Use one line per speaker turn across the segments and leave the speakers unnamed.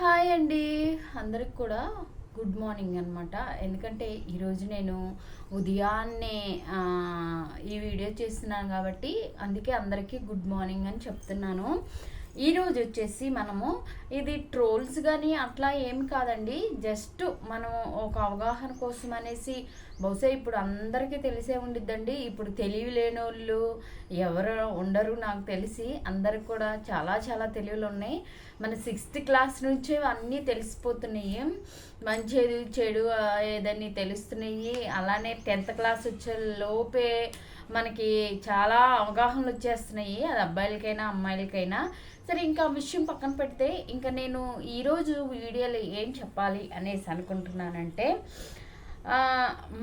Hi అండి. అందరికి కూడా గుడ్ మార్నింగ్ అనమాట ఎందుకంటే ఈరోజు నేను ఉదయాన్నే ఈ వీడియో చేస్తున్నాను కాబట్టి అందుకే అందరికీ గుడ్ మార్నింగ్ అని చెప్తున్నాను. ఈరోజు వచ్చేసి మనము ఇది ట్రోల్స్ కానీ అట్లా ఏం కాదండి. జస్ట్ మనం ఒక అవగాహన కోసం అనేసి బహుశా ఇప్పుడు అందరికీ తెలిసే ఉండిద్దండి. ఇప్పుడు తెలివి లేని వాళ్ళు ఎవరు ఉండరు నాకు తెలిసి. అందరికి కూడా చాలా చాలా తెలివిలు ఉన్నాయి. మన సిక్స్త్ క్లాస్ నుంచే అన్నీ తెలిసిపోతున్నాయి. మంచిది చెడు ఏదని తెలుస్తున్నాయి. అలానే టెన్త్ క్లాస్ వచ్చే లోపే మనకి చాలా అవగాహనలు వచ్చేస్తున్నాయి. అది అబ్బాయిలకైనా అమ్మాయిలకైనా. సరే ఇంకా విషయం పక్కన పెడితే ఇంకా నేను ఈరోజు వీడియోలో ఏం చెప్పాలి అనేసి అనుకుంటున్నానంటే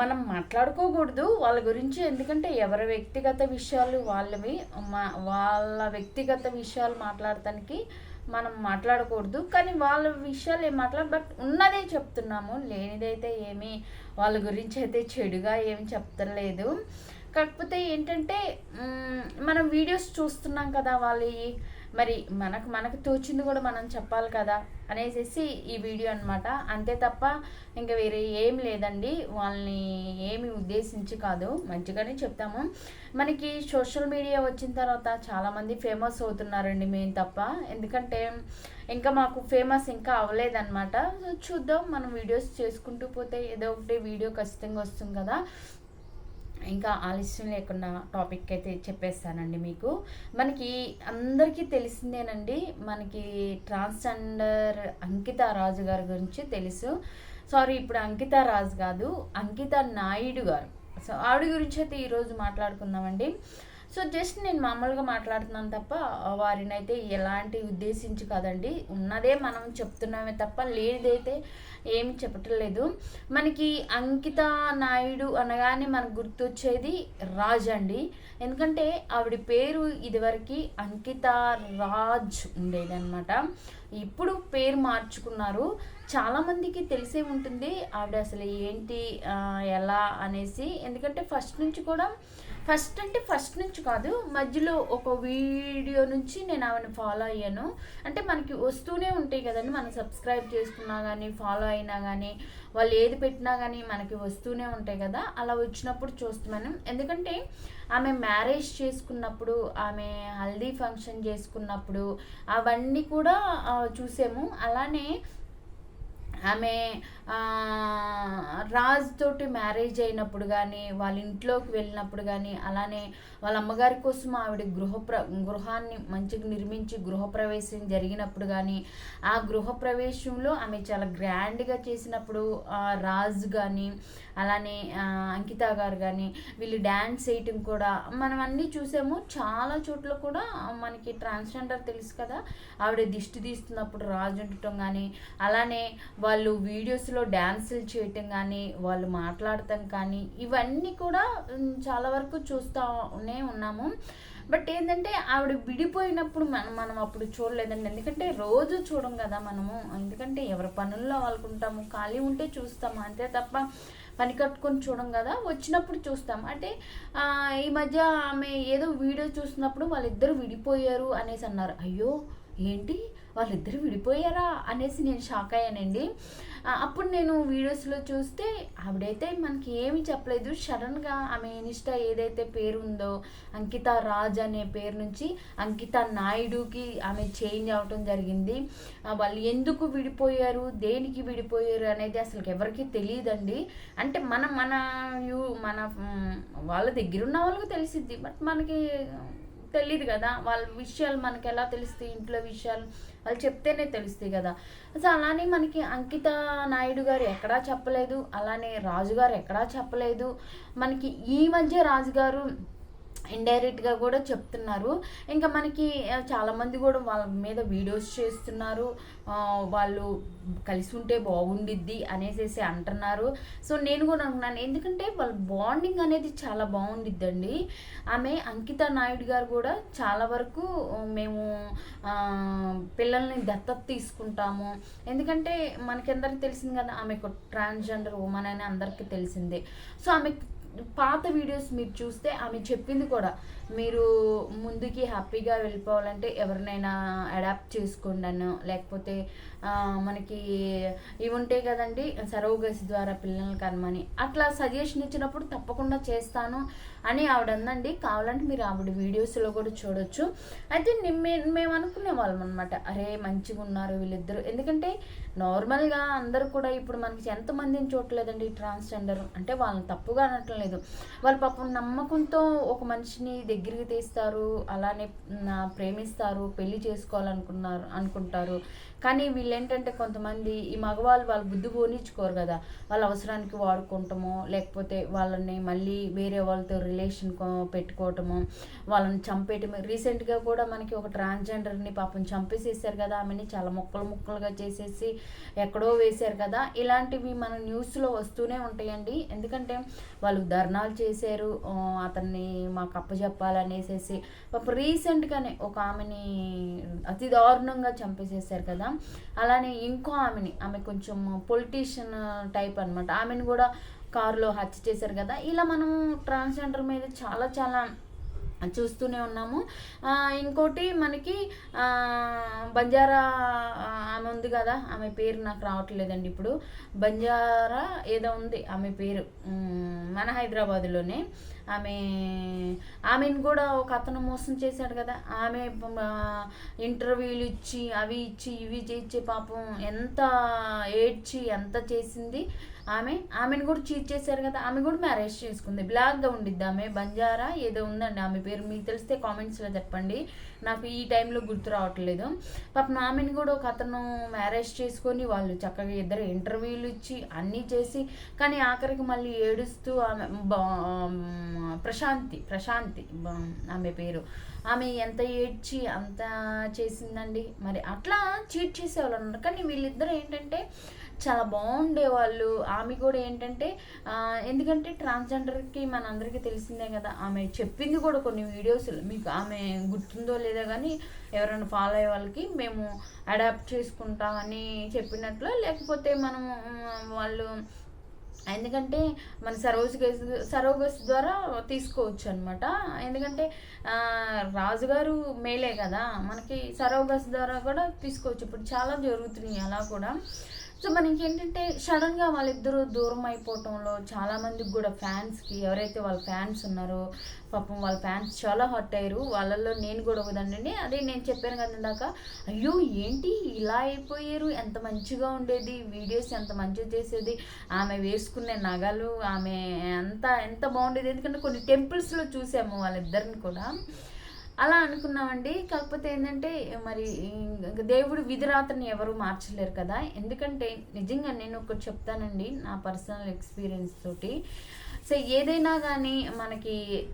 మనం మాట్లాడుకోకూడదు. వాళ్ళ గురించి ఎందుకంటే ఎవరి వ్యక్తిగత విషయాలు వాళ్ళవి మా వాళ్ళ వ్యక్తిగత విషయాలు మాట్లాడటానికి మనం మాట్లాడకూడదు. కానీ వాళ్ళ విషయాలు ఏం మాట్లాడ బట్ ఉన్నదే చెప్తున్నాము. లేనిదైతే ఏమి వాళ్ళ గురించి అయితే చెడుగా ఏమి చెప్తలేదు. కాకపోతే ఏంటంటే మనం వీడియోస్ చూస్తున్నాం కదా వాళ్ళవి. మరి మనకు మనకు తోచింది కూడా మనం చెప్పాలి కదా అనేసి ఈ వీడియో అనమాట అంతే తప్ప ఇంకా వేరే ఏం లేదండి. వాళ్ళని ఏమి ఉద్దేశించి కాదు మంచిగానే చెప్తాము. మనకి సోషల్ మీడియా వచ్చిన తర్వాత చాలామంది ఫేమస్ అవుతున్నారండి మేము తప్ప. ఎందుకంటే ఇంకా మాకు ఫేమస్ ఇంకా అవ్వలేదన్నమాట. చూద్దాం మనం వీడియోస్ చేసుకుంటూ పోతే ఏదో ఒకటి వీడియో ఖచ్చితంగా వస్తుంది కదా. ఇంకా ఆలస్యం లేకుండా టాపిక్ అయితే చెప్పేస్తానండి మీకు. మనకి అందరికీ తెలిసిందేనండి మనకి ట్రాన్స్జెండర్ అంకిత రాజు గారి గురించి తెలుసు. సారీ ఇప్పుడు అంకిత రాజు కాదు అంకిత నాయుడు గారు. సో ఆవిడ గురించి అయితే ఈరోజు మాట్లాడుకుందామండి. సో జస్ట్ నేను మామూలుగా మాట్లాడుతున్నాను తప్ప వారిని అయితే ఎలాంటి ఉద్దేశించి కాదండి. ఉన్నదే మనం చెప్తున్నామే తప్ప లేనిదైతే ఏమి చెప్పటం లేదు. మనకి అంకిత నాయుడు అనగానే మనకు గుర్తొచ్చేది రాజ్ అండి. ఎందుకంటే ఆవిడ పేరు ఇదివరకు అంకిత రాజ్ ఉండేదన్నమాట. ఇప్పుడు పేరు మార్చుకున్నారు. చాలామందికి తెలిసే ఉంటుంది ఆవిడ అసలు ఏంటి ఎలా అనేసి. ఎందుకంటే ఫస్ట్ నుంచి కూడా ఫస్ట్ అంటే ఫస్ట్ నుంచి కాదు మధ్యలో ఒక వీడియో నుంచి నేను ఆమెను ఫాలో అయ్యాను. అంటే మనకి వస్తూనే ఉంటాయి కదండి మనం సబ్స్క్రైబ్ చేసుకున్నా కానీ ఫాలో అయినా కానీ వాళ్ళు ఏది పెట్టినా కానీ మనకి వస్తూనే ఉంటాయి కదా. అలా వచ్చినప్పుడు చూస్తున్నాను ఎందుకంటే ఆమె మ్యారేజ్ చేసుకున్నప్పుడు ఆమె హల్దీ ఫంక్షన్ చేసుకున్నప్పుడు అవన్నీ కూడా చూసాము. అలానే ఆమె ఆ, రాజ్ తోటి మ్యారేజ్ అయినప్పుడు కానీ వాళ్ళ ఇంట్లోకి వెళ్ళినప్పుడు కానీ అలానే వాళ్ళ అమ్మగారి కోసం ఆవిడ గృహప్ర గృహాన్ని మంచిగా నిర్మించి గృహప్రవేశం జరిగినప్పుడు కానీ ఆ గృహప్రవేశంలో ఆమె చాలా గ్రాండ్గా చేసినప్పుడు రాజు రాజ్ కానీ అలానే అంకిత గారు కానీ వీళ్ళు డ్యాన్స్ వేయటం కూడా మనం అన్నీ చూసాము. చాలా చోట్ల కూడా మనకి ట్రాన్స్జెండర్ తెలుసు కదా ఆవిడ దిష్టి తీస్తున్నప్పుడు రాజు ఉండటం కానీ అలానే వాళ్ళు వాళ్ళు వీడియోస్లో డ్యాన్సులు చేయటం కానీ వాళ్ళు మాట్లాడటం కానీ ఇవన్నీ కూడా చాలా వరకు చూస్తూనే ఉన్నాము. బట్ ఏంటంటే ఆవిడ విడిపోయినప్పుడు మనం మనం అప్పుడు చూడలేదండి. ఎందుకంటే రోజు చూడం కదా మనము. ఎందుకంటే ఎవరి పనుల్లో వాళ్ళకుంటాము ఖాళీ ఉంటే చూస్తాము అంతే తప్ప పని కట్టుకొని చూడం కదా వచ్చినప్పుడు చూస్తాం. అంటే ఈ మధ్య ఆమె ఏదో వీడియో చూసినప్పుడు వాళ్ళిద్దరు విడిపోయారు అనేసి అన్నారు. అయ్యో ఏంటి? వాళ్ళిద్దరు విడిపోయారా అనేసి నేను షాక్ అయ్యానండి. అప్పుడు నేను వీడియోస్లో చూస్తే ఆవిడైతే మనకి ఏమీ చెప్పలేదు. సడన్గా ఆమె ఇన్స్టా ఏదైతే పేరు ఉందో అంకిత రాజ్ అనే పేరు నుంచి అంకిత నాయుడుకి ఆమె చేంజ్ అవటం జరిగింది. వాళ్ళు ఎందుకు విడిపోయారు? దేనికి విడిపోయారు అనేది అసలు ఎవరికి తెలియదండి. అంటే మన మన యూ మన వాళ్ళ దగ్గర ఉన్న వాళ్ళకి తెలిసిద్ది. బట్ మనకి తెలియదు కదా. వాళ్ళ విషయాలు మనకి ఎలా తెలుస్తాయి? ఇంట్లో విషయాలు వాళ్ళు చెప్తేనే తెలుస్తాయి కదా. సో అలానే మనకి అంకిత నాయుడు గారు ఎక్కడా చెప్పలేదు. అలానే రాజుగారు ఎక్కడా చెప్పలేదు. మనకి ఈ మధ్య రాజుగారు ఇండైరెక్ట్గా కూడా చెప్తున్నారు. ఇంకా మనకి చాలామంది కూడా వాళ్ళ మీద వీడియోస్ చేస్తున్నారు. వాళ్ళు కలిసి ఉంటే బాగుండిద్ది అనేసి అంటున్నారు. సో నేను కూడా అనుకున్నాను ఎందుకంటే వాళ్ళ బాండింగ్ అనేది చాలా బాగుండిద్దండి. ఆమె అంకిత నాయుడు గారు కూడా చాలా వరకు మేము పిల్లల్ని దత్తత తీసుకుంటాము. ఎందుకంటే మనకి అందరికి తెలిసింది కదా ఆమె ట్రాన్స్జెండర్ ఉమెన్ అని అందరికీ తెలిసిందే. సో ఆమె పాత వీడియోస్ మీరు చూస్తే ఆమె చెప్పింది కూడా మీరు ముందుకి హ్యాపీగా వెళ్ళిపోవాలంటే ఎవరినైనా అడాప్ట్ చేసుకోండి లేకపోతే మనకి ఇవి ఉంటాయి కదండి సరోగసి ద్వారా పిల్లల కనమని. అట్లా సజెషన్ ఇచ్చినప్పుడు తప్పకుండా చేస్తాను అని ఆవిడ అందండి. కావాలంటే మీరు ఆవిడ వీడియోస్లో కూడా చూడొచ్చు. అయితే ని- మేము అనుకునే వాళ్ళం అనమాట అరే మంచిగా ఉన్నారు వీళ్ళిద్దరు. ఎందుకంటే నార్మల్గా అందరూ కూడా ఇప్పుడు మనకి ఎంతమందిని చూడలేదండి ట్రాన్స్జెండర్ అంటే వాళ్ళని తప్పుగా అనటం లేదు వాళ్ళు పాపం నమ్మకంతో ఒక మనిషిని దగ్గరికి తీస్తారు. అలానే ప్రేమిస్తారు. పెళ్ళి చేసుకోవాలనుకున్నారు అనుకుంటారు. కానీ వీళ్ళు ఏంటంటే కొంతమంది ఈ మగవాళ్ళు వాళ్ళు బుద్ధి పోనిచ్చుకోరు కదా. వాళ్ళ అవసరానికి వాడుకుంటాము లేకపోతే వాళ్ళని మళ్ళీ వేరే వాళ్ళతో రిలేషన్ పెట్టుకోవటము వాళ్ళని చంపేయటం రీసెంట్గా కూడా మనకి ఒక ట్రాన్స్జెండర్ని పాపం చంపేసేసారు కదా ఆమెని. చాలా ముక్కలు ముక్కలుగా చేసేసి ఎక్కడో వేశారు కదా. ఇలాంటివి మన న్యూస్లో వస్తూనే ఉంటాయండి. ఎందుకంటే వాళ్ళు ధర్నాలు చేశారు. అతన్ని మాకు అప్పచెప్పాలనేసేసి పాపం రీసెంట్గానే ఒక ఆమెని అతి దారుణంగా చంపేసేసారు కదా. అలానే ఇంకో ఆమెని ఆమె కొంచెం పొలిటీషియన్ టైప్ అన్నమాట. ఆమెను కూడా కారులో హత్య చేశారు కదా. ఇలా మనం ట్రాన్స్జెండర్ మీద చాలా చాలా చూస్తూనే ఉన్నాము. ఇంకోటి మనకి బంజారా ఆమె ఉంది కదా. ఆమె పేరు నాకు రావట్లేదండి ఇప్పుడు. బంజారా ఏదో ఉంది ఆమె పేరు. మన హైదరాబాద్లోనే. ఆమె ఆమెను కూడా ఒక అతను మోసం చేశాడు కదా. ఆమె ఇంటర్వ్యూలు ఇచ్చి అవి ఇచ్చి ఇవి చేయించి పాపం ఎంత ఏడ్చి ఎంత చేసింది ఆమె? ఆమెను కూడా చీట్ చేశారు కదా. ఆమె కూడా మ్యారేజ్ చేసుకుంది. బ్లాక్గా ఉండిద్ది ఆమె. బంజారా ఏదో ఉందండి ఆమె పేరు. మీకు తెలిస్తే కామెంట్స్లో చెప్పండి. నాకు ఈ టైంలో గుర్తు రావట్లేదు. పాపం ఆమెను కూడా ఒక అతను మ్యారేజ్ చేసుకొని వాళ్ళు చక్కగా ఇద్దరు ఇంటర్వ్యూలు ఇచ్చి అన్నీ చేసి కానీ ఆఖరికి మళ్ళీ ఏడుస్తూ ఆమె బా- ప్రశాంతి ప్రశాంతి ఆమె పేరు. ఆమె ఎంత ఏడ్చి అంత చేసిందండి. మరి అట్లా చీట్ చేసేవాళ్ళు ఉన్నారు కానీ వీళ్ళిద్దరు ఏంటంటే చాలా బాగుండేవాళ్ళు. ఆమె కూడా ఏంటంటే ఎందుకంటే ట్రాన్స్జెండర్కి మనందరికీ తెలిసిందే కదా ఆమె చెప్పింది కూడా కొన్ని వీడియోస్ మీకు ఆమె గుర్తుందో లేదో కానీ ఎవరైనా ఫాలో అయ్యే వాళ్ళకి మేము అడాప్ట్ చేసుకుంటామని చెప్పినట్లు లేకపోతే మనం వాళ్ళు ఎందుకంటే మన సరోగస్ సరోగస్ ద్వారా తీసుకోవచ్చు అనమాట ఎందుకంటే రాజుగారు మేలే కదా. మనకి సరోగస్ ద్వారా కూడా తీసుకోవచ్చు. ఇప్పుడు చాలా జరుగుతున్నాయి అలా కూడా. సో మనకి ఏంటంటే సడన్గా వాళ్ళిద్దరూ దూరం అయిపోవటంలో చాలా మందికి కూడా ఫ్యాన్స్కి ఎవరైతే వాళ్ళ ఫ్యాన్స్ ఉన్నారో పాపం వాళ్ళ ఫ్యాన్స్ చాలా హర్ట్ అయ్యారు. వాళ్ళల్లో నేను కూడా ఒకదండి అదే నేను చెప్పాను కదా ఇందాక. అయ్యో ఏంటి ఇలా అయిపోయారు? ఎంత మంచిగా ఉండేది? వీడియోస్ ఎంత మంచిగా చేసేది? ఆమె వేసుకునే నగలు ఆమె ఎంత ఎంత బాగుండేది? ఎందుకంటే కొన్ని టెంపుల్స్లో చూసాము వాళ్ళిద్దరిని కూడా. అలా అనుకున్నామండి. కాకపోతే ఏంటంటే మరి దేవుడు విధిరాతని ఎవరు మార్చలేరు కదా. ఎందుకంటే నిజంగా నేను ఒకటి చెప్తానండి నా పర్సనల్ ఎక్స్పీరియన్స్ తోటి. సో ఏదైనా కానీ మనకి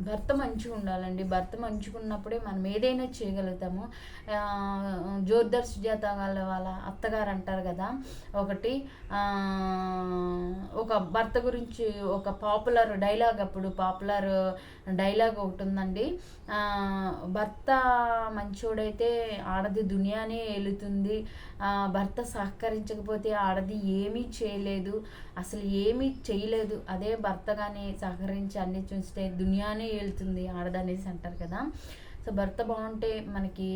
భర్త మంచిగా ఉండాలండి. భర్త మంచిగా ఉన్నప్పుడే మనం ఏదైనా చేయగలుగుతాము. జోర్దర్ సుజాత వాళ్ళ వాళ్ళ అత్తగారు అంటారు కదా ఒకటి ఒక భర్త గురించి ఒక పాపులర్ డైలాగ్ అప్పుడు పాపులర్ డైలాగ్ ఒకటి ఉందండి. భర్త మంచోడైతే ఆడది దునియానే ఏలుతుంది. భర్త సహకరించకపోతే ఆడది ఏమీ చేయలేదు. అసలు ఏమీ చేయలేదు. అదే భర్త కానీ సహకరించి అన్ని చూస్తే దునియానే ఏలుతుంది ఆడదనేసి అంటారు కదా. సో భర్త బాగుంటే మనకి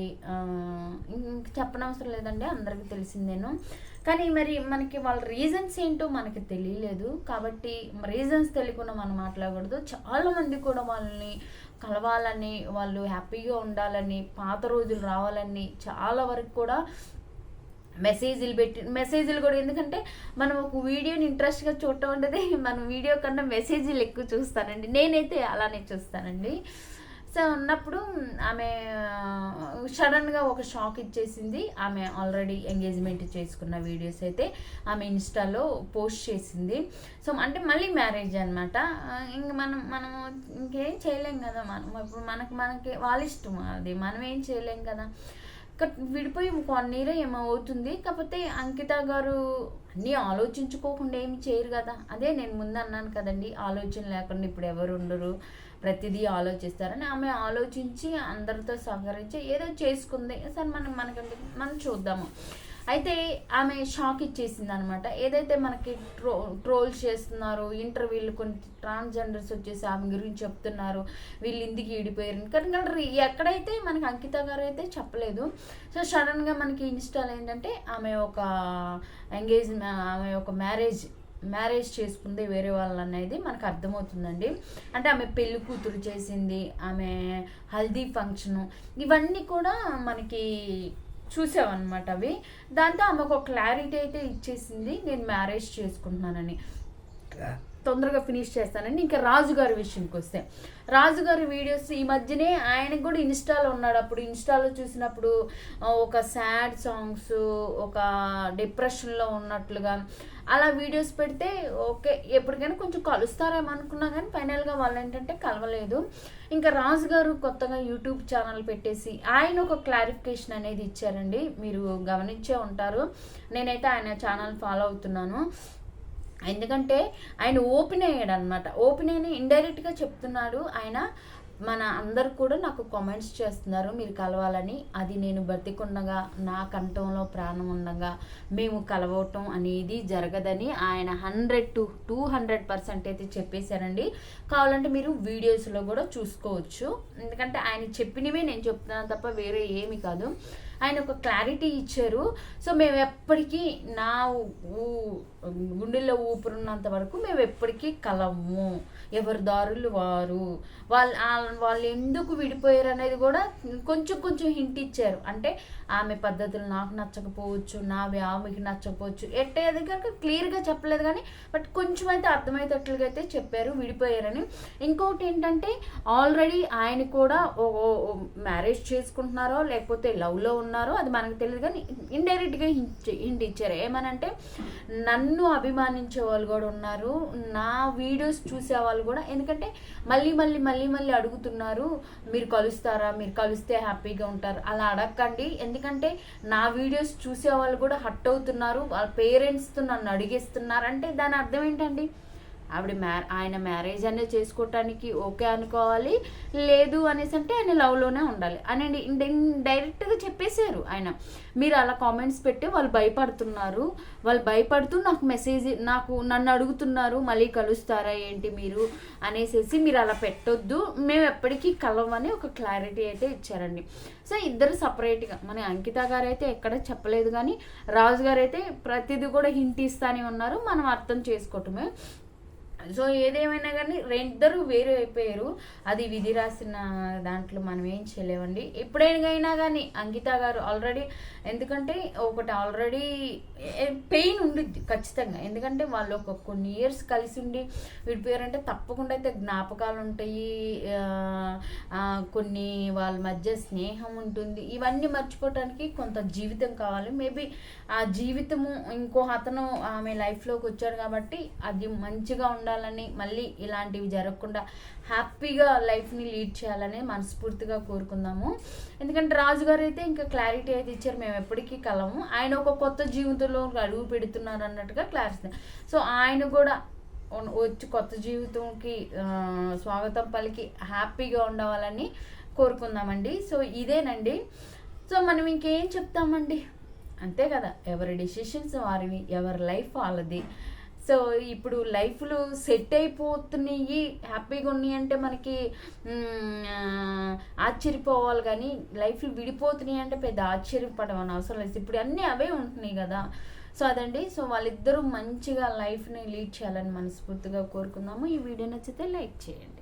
ఇంక చెప్పనవసరం లేదండి అందరికీ తెలిసిందేను. కానీ మరి మనకి వాళ్ళ రీజన్స్ ఏంటో మనకి తెలియలేదు. కాబట్టి రీజన్స్ తెలియకుండా మనం మాట్లాడకూడదు. చాలామంది కూడా వాళ్ళని కలవాలని వాళ్ళు హ్యాపీగా ఉండాలని పాత రోజులు రావాలని చాలా వరకు కూడా మెసేజ్లు పెట్టి మెసేజ్లు కూడా ఎందుకంటే మనం ఒక వీడియోని ఇంట్రెస్ట్గా చూడటం ఉండదు మనం వీడియో కన్నా మెసేజ్లు ఎక్కువ చూస్తానండి. నేనైతే అలానే చూస్తానండి. సో ఉన్నప్పుడు ఆమె సడన్గా ఒక షాక్ ఇచ్చేసింది. ఆమె ఆల్రెడీ ఎంగేజ్మెంట్ చేసుకున్న వీడియోస్ అయితే ఆమె ఇన్స్టాలో పోస్ట్ చేసింది. సో అంటే మళ్ళీ మ్యారేజ్ అనమాట ఇంక మనం మనం ఇంకేం చేయలేం కదా మనం. ఇప్పుడు మనకి మనకి వాళ్ళ ఇష్టం అది. మనం ఏం చేయలేం కదా. విడిపోయి కొన్నీరే ఏమవుతుంది ఏమో అవుతుంది. కాకపోతే అంకిత గారు అన్నీ ఆలోచించుకోకుండా ఏమి చేయరు కదా. అదే నేను ముందు అన్నాను కదండి ఆలోచన లేకుండా ఇప్పుడు ఎవరు ఉండరు. ప్రతిదీ ఆలోచిస్తారని ఆమె ఆలోచించి అందరితో సహకరించి ఏదో చేసుకుంది. సరే మనం మనకంటే మనం చూద్దాము. అయితే ఆమె షాక్ ఇచ్చేసింది అనమాట ఏదైతే మనకి ట్రో ట్రోల్స్ చేస్తున్నారు ఇంటర్వ్యూలు కొన్ని ట్రాన్స్జెండర్స్ వచ్చేసి ఆమె గురించి చెప్తున్నారు వీళ్ళు ఇందుకు ఈడిపోయారు కానీ కానీ ఎక్కడైతే మనకి అంకిత గారు అయితే చెప్పలేదు. సో సడన్గా మనకి ఇన్స్టాల్ ఏంటంటే ఆమె ఒక ఎంగేజ్ ఆమె ఒక మ్యారేజ్ మ్యారేజ్ చేసుకుంది వేరే వాళ్ళు అనేది మనకు అర్థమవుతుందండి. అంటే ఆమె పెళ్ళి కూతురు చేసింది ఆమె హల్దీ ఫంక్షను ఇవన్నీ కూడా మనకి చూసామన్నమాట అవి. దాంతో ఆమెకు ఒక క్లారిటీ అయితే ఇచ్చేసింది నేను మ్యారేజ్ చేసుకుంటున్నానని. తొందరగా ఫినిష్ చేస్తానండి ఇంకా రాజుగారి విషయంకి వస్తే. రాజుగారి వీడియోస్ ఈ మధ్యనే ఆయనకు కూడా ఇన్స్టాలో ఉన్నాడు. అప్పుడు ఇన్స్టాలో చూసినప్పుడు ఒక సాడ్ సాంగ్స్ ఒక డిప్రెషన్లో ఉన్నట్లుగా అలా వీడియోస్ పెడితే ఓకే ఎప్పటికైనా కొంచెం కలుస్తారేమో అనుకున్నా కానీ ఫైనల్గా వాళ్ళు ఏంటంటే కలవలేదు. ఇంకా రాజు గారు కొత్తగా యూట్యూబ్ ఛానల్ పెట్టేసి ఆయన ఒక క్లారిఫికేషన్ అనేది ఇచ్చారండి. మీరు గమనించే ఉంటారు. నేనైతే ఆయన ఛానల్ ఫాలో అవుతున్నాను. ఎందుకంటే ఆయన ఓపెన్ అయ్యాడు అనమాట ఓపెన్ అయిన ఇండైరెక్ట్గా చెప్తున్నాడు. ఆయన మన అందరు కూడా నాకు కామెంట్స్ చేస్తున్నారు. మీరు కలవాలని. అది నేను బ్రతికుండగా నా కంఠంలో ప్రాణం ఉండగా మేము కలవటం అనేది జరగదని ఆయన hundred to two hundred percent అయితే చెప్పేశారండి. కావాలంటే మీరు వీడియోస్లో కూడా చూసుకోవచ్చు. ఎందుకంటే ఆయన చెప్పినవే నేను చెప్తున్నాను తప్ప వేరే ఏమి కాదు. ఆయన ఒక క్లారిటీ ఇచ్చారు. సో మేము ఎప్పటికీ నా గుండెల్లో ఊపిరున్నంత వరకు మేము ఎప్పటికీ కలము. ఎవరి దారులు వారు. వాళ్ళు వాళ్ళు ఎందుకు విడిపోయారు అనేది కూడా కొంచెం కొంచెం హింట్ ఇచ్చారు. అంటే ఆమె పద్ధతులు నాకు నచ్చకపోవచ్చు నావి ఆమెకి నచ్చకపోవచ్చు. ఎట్టే అది కనుక క్లియర్గా చెప్పలేదు కానీ బట్ కొంచెం అయితే అర్థమయ్యేటట్లుగా అయితే చెప్పారు విడిపోయారని. ఇంకొకటి ఏంటంటే ఆల్రెడీ ఆయన కూడా మ్యారేజ్ చేసుకుంటున్నారో లేకపోతే లవ్లో ఉన్న ఉన్నారో అది మనకు తెలియదు కానీ ఇండైరెక్ట్గా హింట్ ఇచ్చారు ఏమనంటే నన్ను అభిమానించే వాళ్ళు కూడా ఉన్నారు. నా వీడియోస్ చూసే వాళ్ళు కూడా ఎందుకంటే మళ్ళీ మళ్ళీ మళ్ళీ మళ్ళీ అడుగుతున్నారు మీరు కలుస్తారా? మీరు కలిస్తే హ్యాపీగా ఉంటారు. అలా అడగండి ఎందుకంటే నా వీడియోస్ చూసే వాళ్ళు కూడా హట్ అవుతున్నారు. వాళ్ళ పేరెంట్స్తో నన్ను అడిగేస్తున్నారు. అంటే దాని అర్థం ఏంటండి? ఆవిడ మ్యా ఆయన మ్యారేజ్ అనేది చేసుకోవటానికి ఓకే అనుకోవాలి లేదు అనేసి అంటే ఆయన లవ్లోనే ఉండాలి. అని డైరెక్ట్గా చెప్పేశారు ఆయన. మీరు అలా కామెంట్స్ పెట్టి వాళ్ళు భయపడుతున్నారు. వాళ్ళు భయపడుతూ నాకు మెసేజ్ నాకు నన్ను అడుగుతున్నారు మళ్ళీ కలుస్తారా ఏంటి మీరు అనేసి మీరు అలా పెట్టొద్దు. మేము ఎప్పటికీ కలవని ఒక క్లారిటీ అయితే ఇచ్చారండి. సో ఇద్దరు సపరేట్గా మన అంకిత గారు అయితే ఎక్కడ చెప్పలేదు కానీ రాజు గారు అయితే ప్రతిదీ కూడా హింట్ ఇస్తానే ఉన్నారు. మనం అర్థం చేసుకోవటమే. సో ఏదేమైనా కానీ ఇద్దరు వేరు అయిపోయారు. అది విధి రాసిన దాంట్లో మనం ఏం చేయలేమండి. ఎప్పుడైనా కానీ అంకిత గారు ఆల్రెడీ ఎందుకంటే ఒకటి ఆల్రెడీ పెయిన్ ఉండిద్ది ఖచ్చితంగా. ఎందుకంటే వాళ్ళు ఒక కొన్ని ఇయర్స్ కలిసి ఉండి విడిపోయారంటే తప్పకుండా అయితే జ్ఞాపకాలు ఉంటాయి. కొన్ని వాళ్ళ మధ్య స్నేహం ఉంటుంది. ఇవన్నీ మర్చిపోవటానికి కొంత జీవితం కావాలి. మేబీ ఆ జీవితము ఇంకో అతను ఆమె లైఫ్లోకి వచ్చాడు కాబట్టి అది మంచిగా ఉండాలి. ఉండాలని మళ్ళీ ఇలాంటివి జరగకుండా హ్యాపీగా లైఫ్ని లీడ్ చేయాలని మనస్ఫూర్తిగా కోరుకుందాము. ఎందుకంటే రాజుగారు అయితే ఇంకా క్లారిటీ అయితే ఇచ్చారు మేము ఎప్పటికీ కలము. ఆయన ఒక కొత్త జీవితంలో అడుగు పెడుతున్నారు అన్నట్టుగా క్లారిటీ సో ఆయన కూడా వచ్చి కొత్త జీవితంకి స్వాగతం పలికి హ్యాపీగా ఉండవాలని కోరుకుందామండి. సో ఇదేనండి. సో మనం ఇంకేం చెప్తామండి? అంతే కదా ఎవరి డెసిషన్స్ వారివి ఎవరి లైఫ్ వాళ్ళది. సో ఇప్పుడు లైఫ్లు సెట్ అయిపోతున్నాయి హ్యాపీగా ఉన్నాయి అంటే మనకి ఆశ్చర్యపోవాలి కానీ లైఫ్లు విడిపోతున్నాయి అంటే పెద్ద ఆశ్చర్యపడమని అవసరం లేదు. ఇప్పుడు అన్నీ అవే ఉంటున్నాయి కదా. సో అదండి. సో వాళ్ళిద్దరూ మంచిగా లైఫ్ని లీడ్ చేయాలని మనస్ఫూర్తిగా కోరుకుందాము. ఈ వీడియో నచ్చితే లైక్ చేయండి.